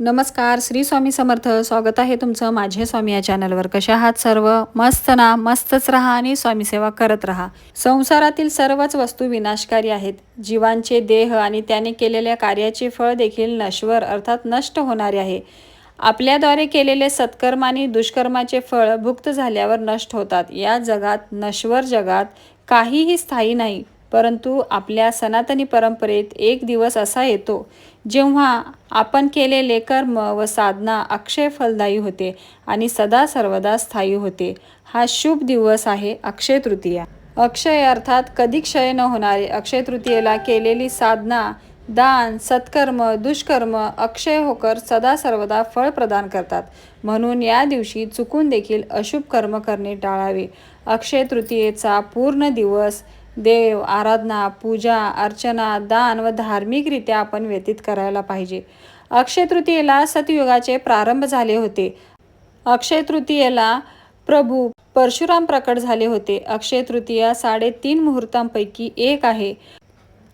नमस्कार श्री स्वामी समर्थ. स्वागत आहे तुमचं माझे स्वामी या चॅनलवर. कशा आहात सर्व? मस्त ना? मस्तच राहा आणि स्वामी सेवा करत राहा. संसारातील सर्वच वस्तू विनाशकारी आहेत. जीवांचे देह आणि त्याने केलेल्या कार्याचे फळ देखील नश्वर अर्थात नष्ट होणारे आहे. आपल्याद्वारे केलेले सत्कर्म आणि दुष्कर्माचे फळ भुक्त झाल्यावर नष्ट होतात. या जगात नश्वर जगात काहीही स्थायी नाही. परंतु आपल्या सनातनी परंपरेत एक दिवस असा येतो जेव्हा आपण केलेले कर्म व साधना अक्षय फलदायी होते आणि सदा सर्वदा स्थायी होते. हा शुभ दिवस आहे अक्षय तृतीया. अक्षय अर्थात कधी क्षय न होणारे अक्षय तृतीयेला केलेली साधना दान सत्कर्म दुष्कर्म अक्षय होकर सदा सर्वदा फळ प्रदान करतात. म्हणून या दिवशी चुकून देखील अशुभ कर्म करणे टाळावे. अक्षय तृतीयेचा पूर्ण दिवस देव आराधना पूजा अर्चना दान व धार्मिकरित्या आपण व्यतीत करायला पाहिजे. अक्षय तृतीयेला सतयुगाचे प्रारंभ झाले होते. अक्षय तृतीयेला प्रभू परशुराम प्रकट झाले होते. अक्षय तृतीया साडेतीन मुहूर्तांपैकी एक आहे.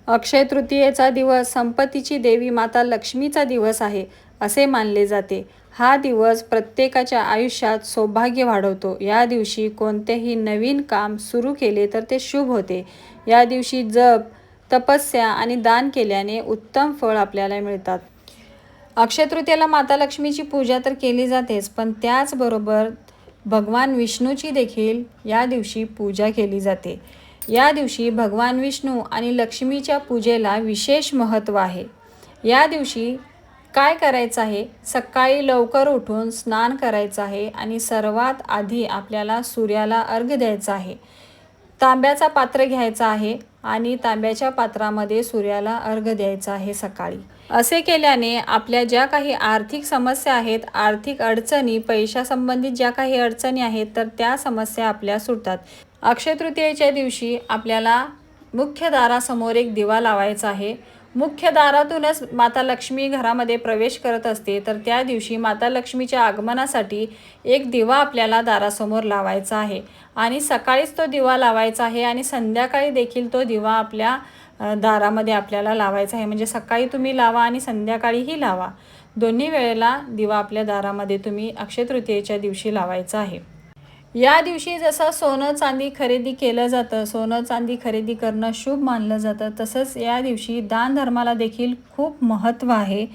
अक्षय तृतीयेचा दिवस संपत्तीची देवी माता लक्ष्मीचा दिवस आहे असे मानले जाते. हा दिवस प्रत्येकाच्या आयुष्यात सौभाग्य वाढवतो. या दिवशी कोणतेही नवीन काम सुरू केले तर ते शुभ होते. या दिवशी जप तपस्या आणि दान केल्याने उत्तम फळ आपल्याला मिळतात. अक्षयतृतीयेला माता लक्ष्मीची पूजा तर केली जातेच पण त्याचबरोबर भगवान विष्णूची देखील या दिवशी पूजा केली जाते. या दिवशी भगवान विष्णू आणि लक्ष्मीच्या पूजेला विशेष महत्त्व आहे. या दिवशी काय करायचं आहे? सकाळी लवकर उठून स्नान करायचं आहे आणि सर्वात आधी आपल्याला सूर्याला अर्घ द्यायचा आहे. तांब्याचा पात्र घ्यायचा आहे आणि तांब्याच्या पात्रामध्ये सूर्याला अर्घ द्यायचा आहे सकाळी. असे केल्याने आपल्या ज्या काही आर्थिक समस्या आहेत आर्थिक अडचणी पैशासंबंधित ज्या काही अडचणी आहेत तर त्या समस्या आपल्या सुटतात. अक्षय तृतीयेच्या दिवशी आपल्याला मुख्य दारासमोर एक दिवा लावायचा आहे. मुख्य दारातूनच माता लक्ष्मी घरामध्ये प्रवेश करत असते तर त्या दिवशी माता लक्ष्मीच्या आगमनासाठी एक दिवा आपल्याला दारासमोर लावायचा आहे. आणि सकाळीच तो दिवा लावायचा आहे आणि संध्याकाळी देखील तो दिवा आपल्या दारामध्ये आपल्याला लावायचा आहे. म्हणजे सकाळी तुम्ही लावा आणि संध्याकाळीही लावा. दोन्ही वेळेला दिवा आपल्या दारामध्ये तुम्ही अक्षय तृतीयेच्या दिवशी लावायचा आहे. या दिवशी जसं सोनं चांदी खरेदी केलं जातं सोनं चांदी खरेदी करणं शुभ मानलं जातं तसंच या दिवशी दान धर्माला देखील खूप महत्त्व आहे.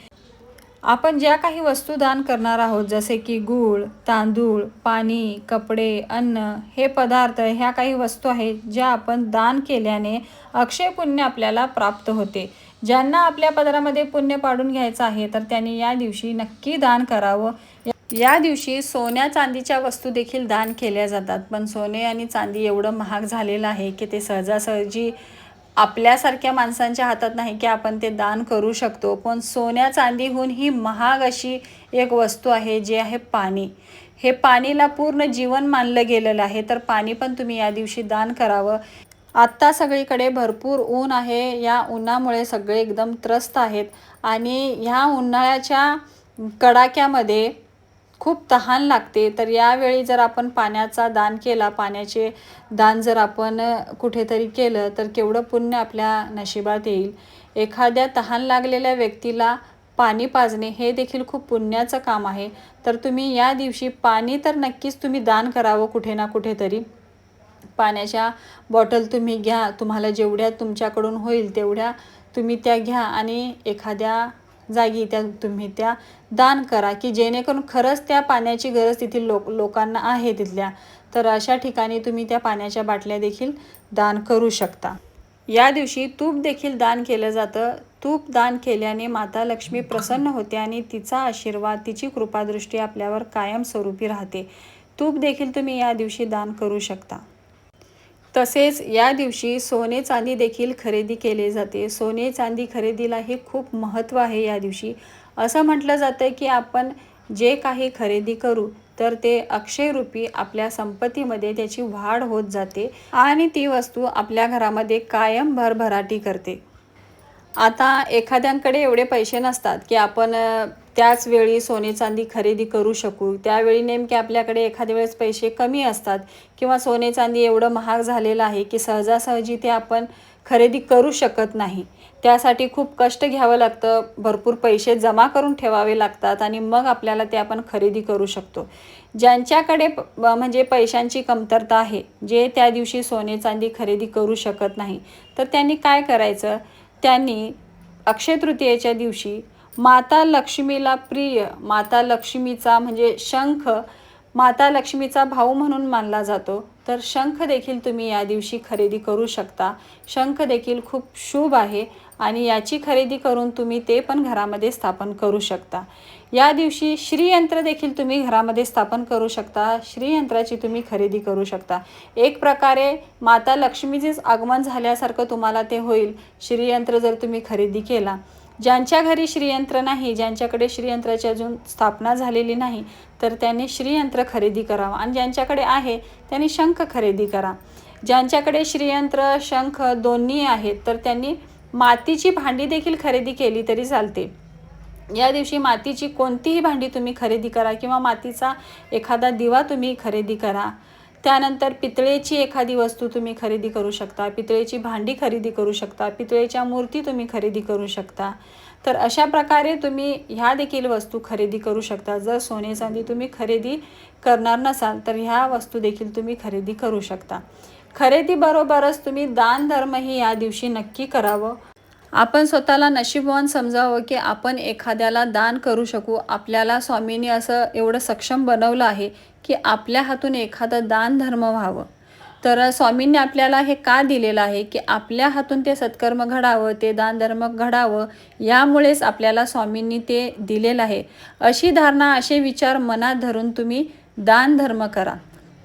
आपण ज्या काही वस्तू दान करणार आहोत जसे की गूळ तांदूळ पाणी कपडे अन्न हे पदार्थ ह्या काही वस्तू आहेत ज्या आपण दान केल्याने अक्षय पुण्य आपल्याला प्राप्त होते. ज्यांना आपल्या पदरामध्ये पुण्य पाडून घ्यायचं आहे तर त्यांनी या दिवशी नक्की दान करावं. या दिवशी सोन्या चांदीच्या वस्तू देखील दान केल्या जातात. पण सोने आणि चांदी एवढं महाग झालेलं आहे की ते सहजासहजी आपल्यासारख्या माणसांच्या हातात नाही की आपण ते दान करू शकतो. पण सोन्या चांदीहून ही महाग अशी एक वस्तू आहे जी आहे पाणी. हे पाणीला पूर्ण जीवन मानलं गेलेलं आहे तर पाणी पण तुम्ही या दिवशी दान करावं. आत्ता सगळीकडे भरपूर ऊन आहे. या उन्हामुळे सगळे एकदम त्रस्त आहेत. आणि ह्या उन्हाळ्याच्या कडाक्यामध्ये खूप तहान लागते. तर यावेळी जर आपण पाण्याचा दान केला पाण्याचे दान जर आपण कुठेतरी केलं तर केवढं पुण्य आपल्या नशिबात येईल. एखाद्या तहान लागलेल्या व्यक्तीला पाणी पाजणे हे देखील खूप पुण्याचं काम आहे. तर तुम्ही या दिवशी पाणी तर नक्कीच तुम्ही दान करावं कुठे ना कुठेतरी. पाण्याच्या बॉटल तुम्ही घ्या तुम्हाला जेवढ्या तुमच्याकडून होईल तेवढ्या तुम्ही त्या घ्या आणि एखाद्या जागी त्या तुम्ही त्या दान करा की जेणेकरून खरंच त्या पाण्याची गरज तिथील लोक लोकांना आहे तिथल्या. तर अशा ठिकाणी तुम्ही त्या पाण्याच्या बाटल्या देखील दान करू शकता. या दिवशी तूप देखील दान केलं जातं. तूप दान केल्याने माता लक्ष्मी प्रसन्न होते आणि तिचा आशीर्वाद तिची कृपादृष्टी आपल्यावर कायमस्वरूपी राहते. तूप देखील तुम्ही या दिवशी दान करू शकता. तसेच या दिवशी सोने चांदी देखील खरेदी केले जाते. सोने चांदी खरेदीला हे खूप महत्त्व आहे या दिवशी. असं म्हटलं जातं की आपण जे काही खरेदी करू तर ते अक्षयरूपी आपल्या संपत्तीमध्ये त्याची वाढ होत जाते आणि ती वस्तू आपल्या घरामध्ये कायम भरभराटी करते. आता एखाद्यांकडे एवढे पैसे नसतात की आपण त्याच वेळी सोने चांदी खरेदी करू शकू. त्यावेळी नेमके आपल्याकडे एखाद्या वेळेस पैसे कमी असतात किंवा सोने चांदी एवढं महाग झालेलं आहे की सहजासहजी ते आपण खरेदी करू शकत नाही. त्यासाठी खूप कष्ट घ्यावं लागतं. भरपूर पैसे जमा करून ठेवावे लागतात आणि मग आपल्याला ते आपण खरेदी करू शकतो. ज्यांच्याकडे ब- म्हणजे पैशांची कमतरता आहे जे त्या दिवशी सोने चांदी खरेदी करू शकत नाही तर त्यांनी काय करायचं? त्यांनी अक्षय तृतीयेच्या दिवशी माता लक्ष्मीला प्रिय माता लक्ष्मीचा म्हणजे शंख माता लक्ष्मीचा भाऊ म्हणून मानला जातो. तर शंख देखील तुम्ही या दिवशी खरेदी करू शकता. शंख देखील खूप शुभ आहे आणि याची खरेदी करून तुम्ही ते पण घरामध्ये स्थापन करू शकता. या दिवशी श्रीयंत्र देखील तुम्ही घरामध्ये स्थापन करू शकता. श्रीयंत्राची तुम्ही खरेदी करू शकता. एक प्रकारे माता लक्ष्मीचेच आगमन झाल्यासारखं तुम्हाला ते होईल. श्रीयंत्र जर तुम्ही खरेदी केला ज्यांच्या घरी श्रीयंत्र नाही ज्यांच्याकडे श्रीयंत्राची अजून स्थापना झालेली नाही तर त्यांनी श्रीयंत्र खरेदी करावं. आणि ज्यांच्याकडे आहे त्यांनी शंख खरेदी करा. ज्यांच्याकडे श्रीयंत्र शंख दोन्ही आहेत तर त्यांनी मातीची भांडी देखील खरेदी केली तरी चालते. या दिवशी मातीची कोणतीही भांडी तुम्ही खरेदी करा किंवा मातीचा एखादा दिवा तुम्ही खरेदी करा. त्यानंतर पितळेची एखादी वस्तू तुम्ही खरेदी करू शकता पितळेची भांडी खरेदी करू शकता पितळेच्या मूर्ती तुम्ही खरेदी करू शकता. तर अशा प्रकारे तुम्ही ह्या देखील वस्तू खरेदी करू शकता. जर सोने चांदी तुम्ही खरेदी करणार नसाल तर ह्या वस्तू देखील तुम्ही खरेदी करू शकता. खरेदीबरोबरच तुम्ही दान धर्मही या दिवशी नक्की करावं. आपण स्वतःला नशीबवान समजावं की आपण एखाद्याला दान करू शकू. आपल्याला स्वामींनी असं एवढं सक्षम बनवलं आहे की आपल्या हातून एखादं दान धर्म व्हावं. तर स्वामींनी आपल्याला हे का दिलेलं आहे की आपल्या हातून ते सत्कर्म घडावं ते दानधर्म घडावं यामुळेच आपल्याला स्वामींनी ते दिलेलं आहे. अशी धारणा असे विचार मनात धरून तुम्ही दानधर्म करा.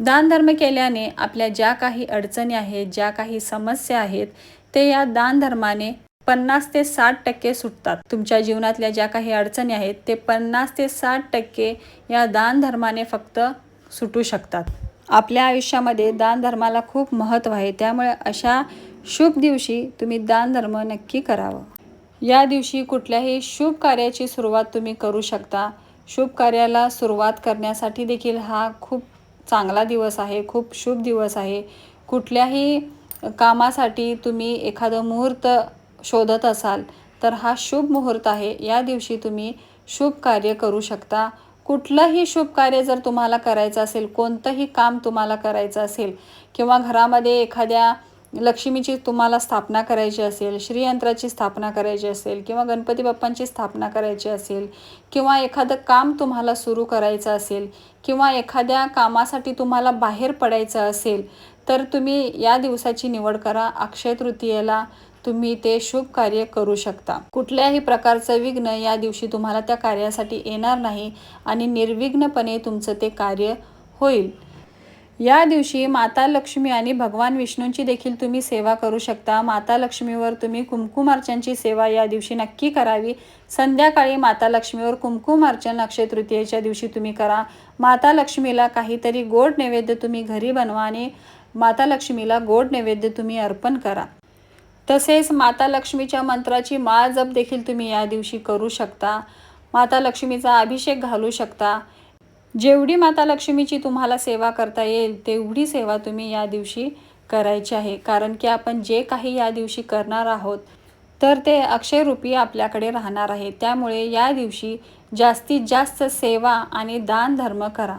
दानधर्म केल्याने आपल्या ज्या काही अडचणी आहेत ज्या काही समस्या आहेत ते या दानधर्माने पन्नास ते साठ टक्के सुटतात. तुमच्या जीवनातल्या ज्या काही अडचणी आहेत ते पन्नास ते साठ टक्के या दानधर्माने फक्त सुटू शकतात. आपल्या आयुष्यामध्ये दानधर्माला खूप महत्त्व आहे. त्यामुळे अशा शुभ दिवशी तुम्ही दानधर्म नक्की करावं. या दिवशी कुठल्याही शुभ कार्याची सुरुवात तुम्ही करू शकता. शुभ कार्याला सुरुवात करण्यासाठी देखील हा खूप चांगला दिवस आहे खूप शुभ दिवस आहे. कुठल्याही कामासाठी तुम्ही एखादं मुहूर्त शोधत असाल तर हा शुभ मुहूर्त आहे. या दिवशी तुम्ही शुभ कार्य करू शकता. कुठलंही शुभ कार्य जर तुम्हाला करायचं असेल कोणतंही काम तुम्हाला करायचं असेल किंवा घरामध्ये एखाद्या लक्ष्मीची तुम्हाला स्थापना करायची असेल श्रीयंत्राची स्थापना करायची असेल किंवा गणपती बाप्पांची स्थापना करायची असेल किंवा एखादं काम तुम्हाला सुरू करायचं असेल किंवा एखाद्या कामासाठी तुम्हाला बाहेर पडायचं असेल तर तुम्ही या दिवसाची निवड करा. अक्षय तृतीयेला तुम्ही ते शुभ कार्य करू शकता. कुठल्याही प्रकारचं विघ्न या दिवशी तुम्हाला त्या कार्यासाठी येणार नाही आणि निर्विघ्नपणे तुमचं ते कार्य होईल. या दिवशी माता लक्ष्मी आणि भगवान विष्णूंची देखील तुम्ही सेवा करू शकता. माता लक्ष्मीवर तुम्ही कुमकुमार्चनची सेवा या दिवशी नक्की करावी. संध्याकाळी माता लक्ष्मीवर कुमकुमार्चन अक्षय तृतीयेच्या दिवशी तुम्ही करा. माता लक्ष्मीला काहीतरी गोड नैवेद्य तुम्ही घरी बनवा आणि माता लक्ष्मीला गोड नैवेद्य तुम्ही अर्पण करा. तसेच माता लक्ष्मीच्या मंत्राची माळ जप देखील तुम्ही या दिवशी करू शकता. माता लक्ष्मीचा अभिषेक घालू शकता. जेवढी माता लक्ष्मीची तुम्हाला सेवा करता येईल तेवढी सेवा तुम्ही या दिवशी करायची आहे. कारण की आपण जे काही या दिवशी करणार आहोत तर ते अक्षयरूपी आपल्याकडे राहणार आहे. त्यामुळे या दिवशी जास्तीत जास्त सेवा आणि दान धर्म करा.